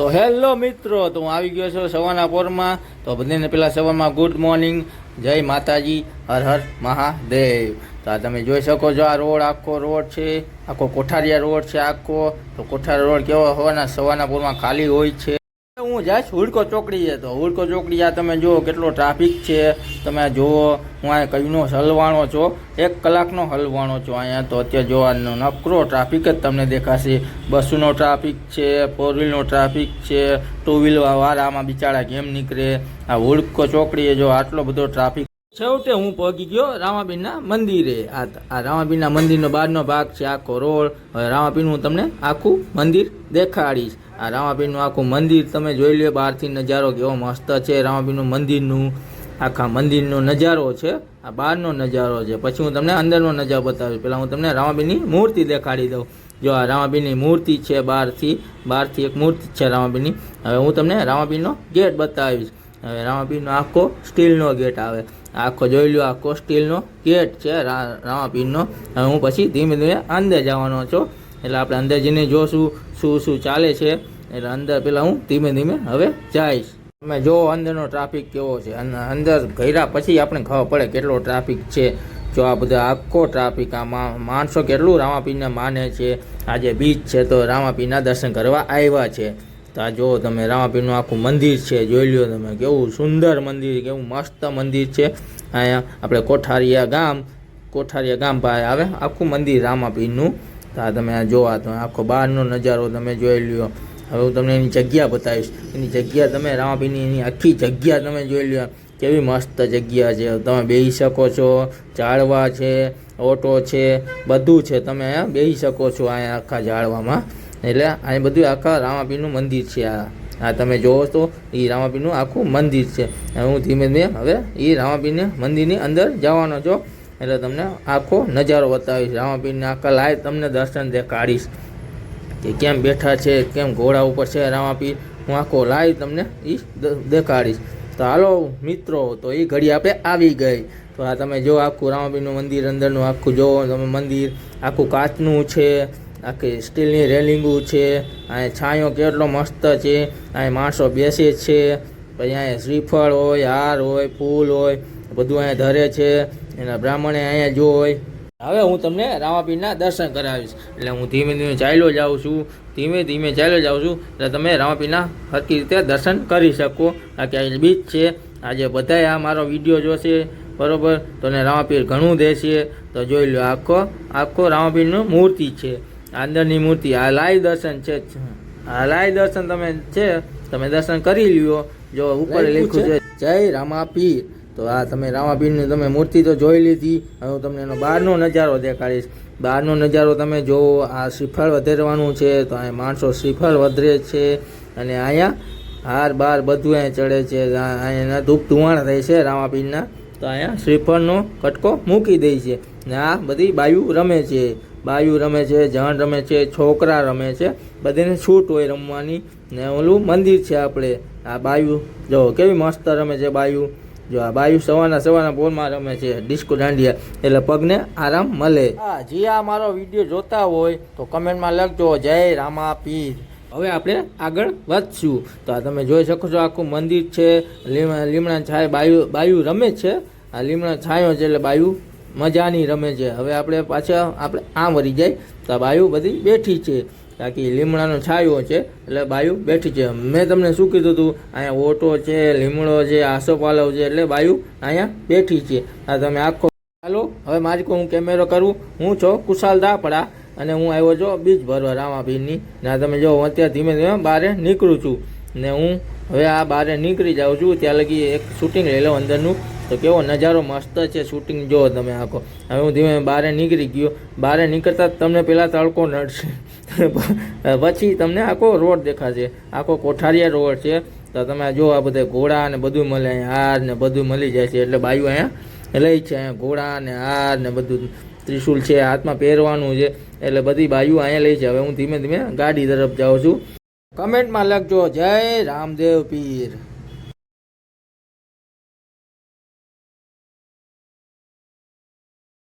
તો હેલો મિત્રો, તો હું આવી ગયો છું સવારના પોરમાં. તો બધાને પેલા સવારમાં ગુડ મોર્નિંગ જય માતાજી, હર હર મહાદેવ. તો આ તમે જોઈ શકો છો, આ રોડ આખો રોડ છે, આખો કોઠારિયા રોડ છે આખો. તો કોઠારિયા રોડ કેવો હોવાના, સવારના પોરમાં ખાલી હોય છે. હું જઈશ? હુડકો ચોકડીએ તો હુડકો ચોકડી આ તમે જુઓ કેટલો ટ્રાફિક છે. તમે જુઓ, હું અહીંયા કઈનો હલવાણો છો. એક કલાકનો હલવાણો છો અહીંયા તો અત્યારે જોવાનો નકરો ટ્રાફિક જ તમને દેખાશે. બસનો ટ્રાફિક છે ફોર વ્હીલનો ટ્રાફિક છે ટુ વ્હીલવા વાળામાં બિચારા કેમ નીકળે. આ હુડકો ચોકડીએ જો આટલો બધો ટ્રાફિક છેવટે હું પહોંચી ગયો રામાપીરના મંદિરે. આ આ રામાપીરના મંદિરનો બહારનો ભાગ છે, આખો રોડ. હવે રામાપીરનું હું તમને આખું મંદિર દેખાડીશ. આ રામાપીરનું આખું મંદિર તમે જોઈ લો બહારથી નજારો કેવો મસ્ત છે. રામાપીરનું મંદિરનું, આખા મંદિરનો નજારો છે. આ બહારનો નજારો છે. પછી હું તમને અંદરનો નજારો બતાવીશ. પહેલાં હું તમને રામાબીની મૂર્તિ દેખાડી દઉં. જો આ રામાબીની મૂર્તિ છે બહારથી બહારથી એક મૂર્તિ છે રામાબીની હવે હું તમને રામાબીનો ગેટ બતાવીશ. હવે રામાબીનો આખો સ્ટીલનો ગેટ આવે. આખો જોઈ લો આખો સ્ટીલનો ગેટ છે રા- રામાપીરનો હવે હું પછી ધીમે ધીમે અંદર જવાનો છું. એટલે આપણે અંદર જઈને જોશું શું શું ચાલે છે. એટલે અંદર પહેલાં હું ધીમે ધીમે હવે જઈશ. તમે જો અંદરનો ટ્રાફિક કેવો છે. અંદર ગયા પછી આપણે ખબર પડે કેટલો ટ્રાફિક છે. જો આ બધા આખો ટ્રાફિક આ માણસો કેટલું રામાપીરને માને છે. આજે બીચ છે તો રામાપીરના દર્શન કરવા આવ્યા છે. તો આ જો તમે રામાપીરનું આખું મંદિર છે, જોઈ લ્યો તમે. કેવું સુંદર મંદિર, કેવું મસ્ત મંદિર છે. અહીંયા આપણે કોઠારિયા ગામ કોઠારિયા ગામ પાસે આવે આખું મંદિર રામાપીરનું. તો આ તમે આ જોવા તો આખો બહારનો નજારો તમે જોઈ લ્યો. હવે હું તમને એની જગ્યા બતાવીશ. એની જગ્યા તમે રામાપીરની એની આખી જગ્યા તમે જોઈ લ્યો. કેવી મસ્ત જગ્યા છે. તમે બેસી શકો છો. ઝાડવા છે, ઓટો છે, બધું છે તમે અહીંયા બેસી શકો છો અહીંયા આખા ઝાડવામાં. એટલે અહીં બધું આખા રામાપીરનું મંદિર છે આ. આ તમે જોવો તો એ રામાપીરનું આખું મંદિર છે. હું ધીમે ધીમે હવે એ રામાપીરને મંદિરની અંદર જવાનો છો. એટલે તમને આખો નજારો બતાવીશ. રામાપીરને આખા લાઈવ તમને દર્શન દેખાડીશ કે કેમ બેઠા છે, કેમ ઘોડા ઉપર છે રામાપીર? હું આખો લાઈવ તમને એ દેખાડીશ. તો હાલો મિત્રો, તો એ ઘડી આપણે આવી ગઈ. તો આ તમે જો આખું રામાપીરનું મંદિર અંદરનું આખું જોવો તમે મંદિર, આખું કાચનું છે, આખી સ્ટીલની રેલિંગો છે અહીં છાંયો કેટલો મસ્ત છે અહીં માણસો બેસે છે, પછી અહીંયા શ્રીફળ હોય, હાર હોય, ફૂલ હોય બધું અહીંયા ધરે છે એના બ્રાહ્મણે અહીંયા જોઈ હવે હું તમને રામાપીરના દર્શન કરાવીશ. એટલે હું ધીમે ધીમે ચાલ્યો જાઉં છું ધીમે ધીમે ચાલ્યો જાઉં છું એટલે તમે રામાપીરના સરખી રીતે દર્શન કરી શકો. આ કે બીચ છે આજે બધાએ આ મારો વીડિયો જોશે બરોબર? તો ને રામાપીર ઘણું દેશે. તો જોઈ લો આખો આખો રામાપીરનું મૂર્તિ છે. અંદરની મૂર્તિ આ લાઈવ દર્શન છે આ લાઈવ દર્શન તમે છે તમે દર્શન કરી લ્યો. જો ઉપર લખ્યું છે જય રામાપીર. તો આ તમે રામાપીરની તમે મૂર્તિ તો જોઈ લીધી. હવે હું તમને એનો બહારનો નજારો દેખાડીશ. બહારનો નજારો તમે જોવો આ શ્રીફળ વધેરવાનું છે, તો અહીંયા માણસો શ્રીફળ વધરે છે અને અહીંયા હાર બાર બધું અહીંયા ચડે છે. અહીંયા ધૂપ ધુવાણ થાય છે રામાપીરના તો અહીંયા શ્રીફળનો કટકો મૂકી દે છે. ને આ બધી બાયુ રમે છે. બાયુ રમે છે, જણ રમે છે, છોકરા રમે છે. બધીને છૂટ હોય રમવાની. ને ઓલું મંદિર છે આપણે. આ બાયુ, જો કેવી મસ્ત રમે છે બાયુ. જો આ બાયુ સવારના સવારના પોરમાં રમે છે ડિસ્કો દાંડિયા, એટલે પગને આરામ મળે. હા, જે આ મારો વીડિયો જોતા હોય તો કમેન્ટમાં લખજો. જય રામા પીર હવે આપણે આગળ વધશું. તો આ તમે જોઈ શકો છો આખું મંદિર છે. લીમ- લીમડા છાય બાયુ બાયુ રમે છે. આ લીમડા છાયો છે એટલે બાયુ મજાની રમે છે. હવે આપણે પાછા, આપણે આમ વળી જાય. તો આ બાયુ બધી બેઠી છે. બાકી લીમડાનો છાયો છે. એટલે બાયુ બેઠી છે. મેં તમને શું કીધું હતું અહીંયા ઓટો છે, લીમડો છે આસોપાલવ છે. એટલે બાયુ અહીંયા બેઠી છે. આ તમે આખો ચાલો હવે મારી કોઈ હું કેમેરો કરું. હું છો કુશાલ દાપડા અને હું આવ્યો છો બીજ ભરવા રામાપીરની ને તમે જો હું અત્યારે ધીમે ધીમે બહાર નીકળું છું. ને હું હવે આ બહાર નીકળી જાઉં છું. ત્યાં લગી એક શૂટિંગ લઈ લઉં અંદરનું. તો કેવો નજારો મસ્ત છે શૂટિંગ જો તમે આખો. હવે હું ધીમે બહાર નીકળી ગયો. બહાર નીકળતા તમને પહેલાં તડકો નડશે. પછી તમને આખો રોડ દેખાશે. આખો કોઠારિયા રોડ છે. તો તમે જો આ બધા ઘોડા ને બધું મળે. અહીંયા હાર ને બધું મળી જાય છે. એટલે બાયું અહીંયા લઈ છે અહીંયા ઘોડા ને હાર ને બધું. ત્રિશુલ છે. હાથમાં પહેરવાનું છે. એટલે બધી બાયું અહીંયા લઈ છે. હવે હું ધીમે ધીમે ગાડી તરફ જાઉં છું. કમેન્ટમાં લખજો. જય રામદેવ પીર.